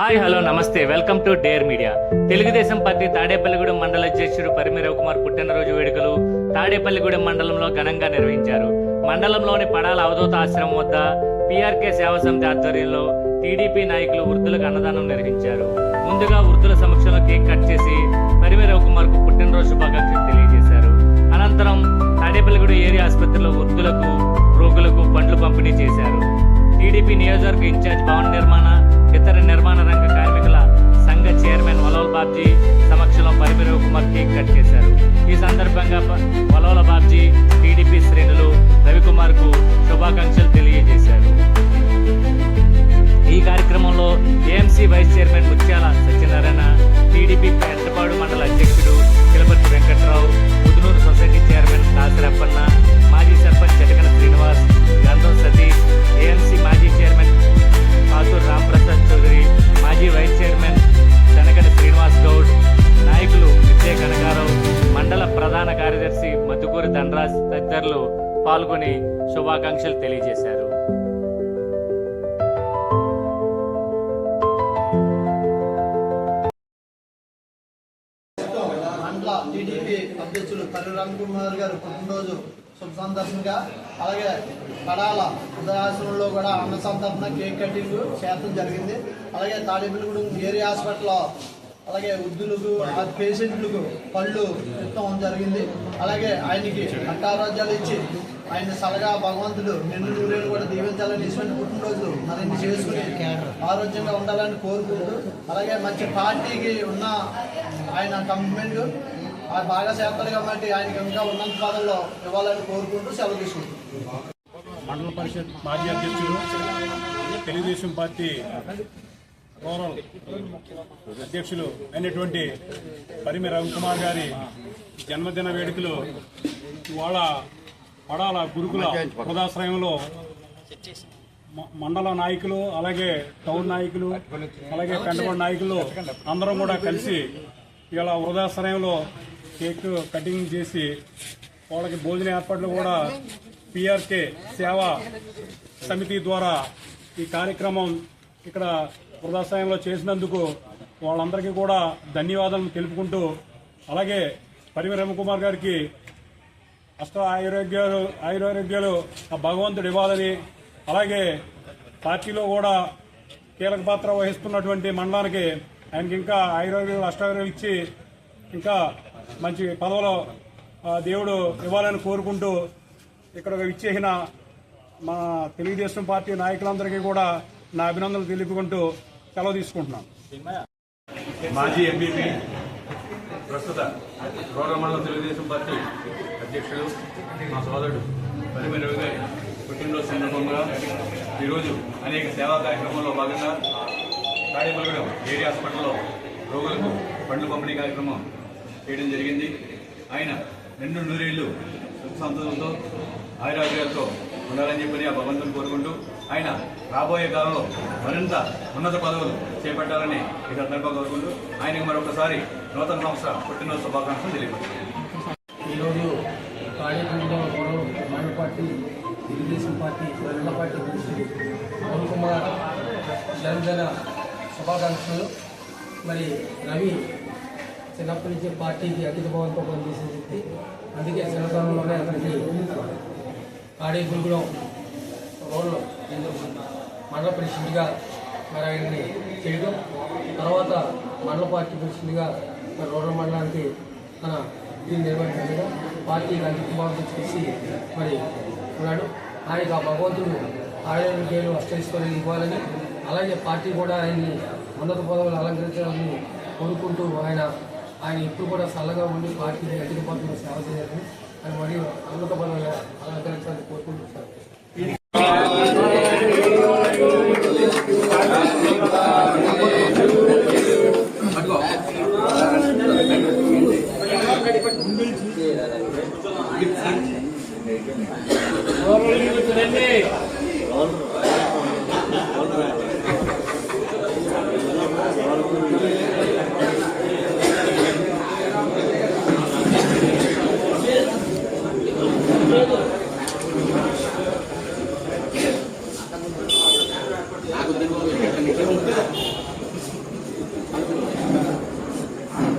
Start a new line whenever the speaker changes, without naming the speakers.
Hi hello నమస్తే. Welcome to dare media. Telugu Desam party Tadepalligudem మండల అధ్యక్షుడు పరిమి రవికుమార్ పుట్టినరోజు వేడుకలు తాడేపల్లిగూడెం మండలంలో ఘనంగా నిర్వహించారు. మండలంలోని పడాల అవధూత ఆశ్రమం వద్ద పీఆర్కే సేవా సమితి ఆధ్వర్యంలో టీడీపీ నాయకులు వృద్ధులకు అన్నదానం నిర్వహించారు. ముందుగా వృద్ధుల సమక్షంలో కేక్ కట్ చేసి పరిమి రవికుమార్కు పుట్టినరోజు శుభాకాంక్షలు తెలియజేశారు. అనంతరం తాడేపల్లిగూడెం ఏరియా ఆసుపత్రిలో వృద్ధులకు రోగులకు పండ్లు పంపిణీ చేశారు. టీడీపీ నియోజకవర్గ ఇన్ఛార్జ్ భవన నిర్మాణ బాబ్జీ సమక్షంలో పరిమి కుమార్ కేక్ కట్ చేశారు. ఈ సందర్భంగా ప- వలోల బాబ్జీ కార్యదర్శి మధుకూరి ధనరాజ్ తదితరులు పాల్గొని శుభాకాంక్షలు తెలియజేశారు.
మండల టీడీపీ అధ్యక్షులు కర్రి కుమార్ గారు పుట్టినరోజు శుభ సందర్భంగా అలాగే కడాల ఉదయాశ్రమంలో కూడా అన్న సందర్భన కేక్ కటింగ్ చేయడం జరిగింది. అలాగే తాడేపల్లిగూడెం ఏరియా హాస్పిటల్లో అలాగే వృద్ధులకు ఆ పేషెంట్లకు పళ్ళు ఇవ్వడం జరిగింది. అలాగే ఆయనకి అట్టారాజ్యాలు ఇచ్చి ఆయన సలగా భగవంతుడు నిన్ను నూరేళ్ళు కూడా దీవించాలని ఇటువంటి పుట్టినరోజు మరిన్ని చేసుకుని ఆరోగ్యంగా ఉండాలని కోరుకుంటూ అలాగే మంచి పార్టీకి ఉన్న ఆయన కమిట్మెంట్ ఆ బాగా చేస్తారు కాబట్టి ఆయనకి ఇంకా ఉన్నంత పదవిలో ఇవ్వాలని కోరుకుంటూ సెలవు తీసుకుంటున్నాం.
మండల పరిషత్ మాజీ అధ్యక్షుడు తెలుగుదేశం పార్టీ గౌరవ అధ్యక్షులు అయినటువంటి పరిమి రవికుమార్ గారి జన్మదిన వేడుకలు ఇవాళ పడాల గురుకుల వృధాశ్రయంలో మండల నాయకులు అలాగే టౌన్ నాయకులు అలాగే పెంటగొండ నాయకులు అందరం కూడా కలిసి ఇలా వృధాశ్రయంలో కేక్ కటింగ్ చేసి వాళ్ళకి భోజన ఏర్పాట్లు కూడా పిఆర్కే సేవా సమితి ద్వారా ఈ కార్యక్రమం ఇక్కడ వృధాశ్రయంలో చేసినందుకు వాళ్ళందరికీ కూడా ధన్యవాదాలను తెలుపుకుంటూ అలాగే పరిమి రమకుమార్ గారికి అష్ట ఆయురోగ్యాలు ఆయురారోగ్యాలు ఆ భగవంతుడు ఇవ్వాలని అలాగే పార్టీలో కూడా కీలక పాత్ర వహిస్తున్నటువంటి మండలానికి ఆయనకి ఇంకా ఆయురోగ్యాలు అష్టాయుర్వేదాలు ఇచ్చి ఇంకా మంచి పదవులు దేవుడు ఇవ్వాలని కోరుకుంటూ ఇక్కడ ఇచ్చేసిన మా తెలుగుదేశం పార్టీ నాయకులందరికీ కూడా నా అభినందనలు తెలుపుకుంటూ సెలవు తీసుకుంటున్నాను
మాజీ ఎంపీపీ ప్రస్తుత రూరల్ మండలం తెలుగుదేశం పార్టీ అధ్యక్షుడు మా సోదరుడు పరిమి రవి గారి పుట్టినరోజు సందర్భంగా ఈరోజు అనేక సేవా కార్యక్రమాల్లో భాగంగా తాడేపల్లిగూడెం ఏరియా హాస్పిటల్లో రోగులకు పండ్లు పంపిణీ కార్యక్రమం చేయడం జరిగింది. ఆయన రెండు నూరేళ్ళు సుఖ సంతోషంతో ఆయురాగ్యాలతో ఉండాలని చెప్పని ఆ భగవంతుని కోరుకుంటూ ఆయన రాబోయే కాలంలో మరింత ఉన్నత పదవులు చేపట్టాలని ఈ సందర్భంగా కోరుకుంటూ ఆయనకు మరొకసారి నూతన సంవత్సర పుట్టినరోజు శుభాకాంక్షలు తెలియపరుస్తున్నాను.
ఈరోజు తాడేపల్లిలో గొడవ మన పార్టీ తెలుగుదేశం పార్టీ ప్రజల పార్టీ అధ్యక్షుడు పవన్ కుమార్ జన్మదిన శుభాకాంక్షలు. మరి రవి చిన్నప్పటి నుంచి పార్టీకి అతిథి భవన్తో పనిచేసే వ్యక్తి. అందుకే చిన్నతనంలోనే అతనికి తాడేపల్లిలో రోడ్లో మండల ప్రెసిడెంట్గా మరి ఆయన్ని చేయడం తర్వాత మండల పార్టీ ప్రెసిడెంట్గా మరి రూరల్ మండలానికి తన దీన్ని నిర్వహించడం పార్టీకి అంకితభావంతో చేసి మరి ఉన్నాడు. ఆయనకు ఆ భగవంతుడు ఆయుర్వేదాలు అష్టైశ్వర్యాలు ఇవ్వాలని అలాగే పార్టీ కూడా ఆయన్ని ఉన్నత పదవులు అలంకరించాలని కోరుకుంటూ ఆయన ఆయన ఇప్పుడు కూడా చల్లగా ఉండి పార్టీని అధిక పదవులు సేవ చేయాలని ఆయన మరియు ఉన్నత పదవులు అలంకరించాలని కోరుకుంటూ సార్. ఓరల్ చూడండి